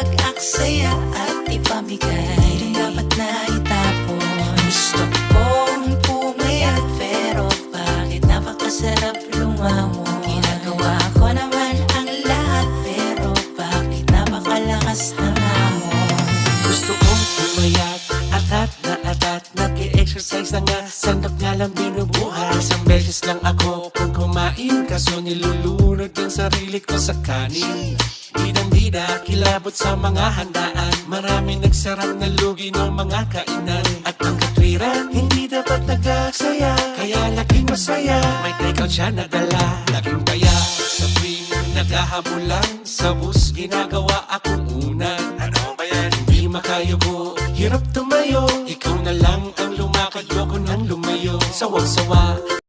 mag-aksaya at ipamigay. Di rin dapat na itapon. Gusto kong pumayat pero bakit napakasarap lumamoy Ginagawa ko naman ang lahat pero bakit napakalakas ng hamon? Gusto kong pumayat Atat na atat Nag-exercise na nga Sandok nga lang binubuhay Isang beses lang ako kung kumain. Kaso nilulunod ang sarili ko sa kanin. Bidang-bida, kilabot sa mga handaan. Maraming nagsarang na lugi ng mga kainan. At ang katwiran, hindi dapat nag-aksaya Kaya laging masaya May take out siya nadala Laging kaya sa tuwing naghahabulan Sa bus, ginagawa akong unan Ano ba yan? Hindi makayuko Hirap tumayo. Ikaw na lang 上我手啊！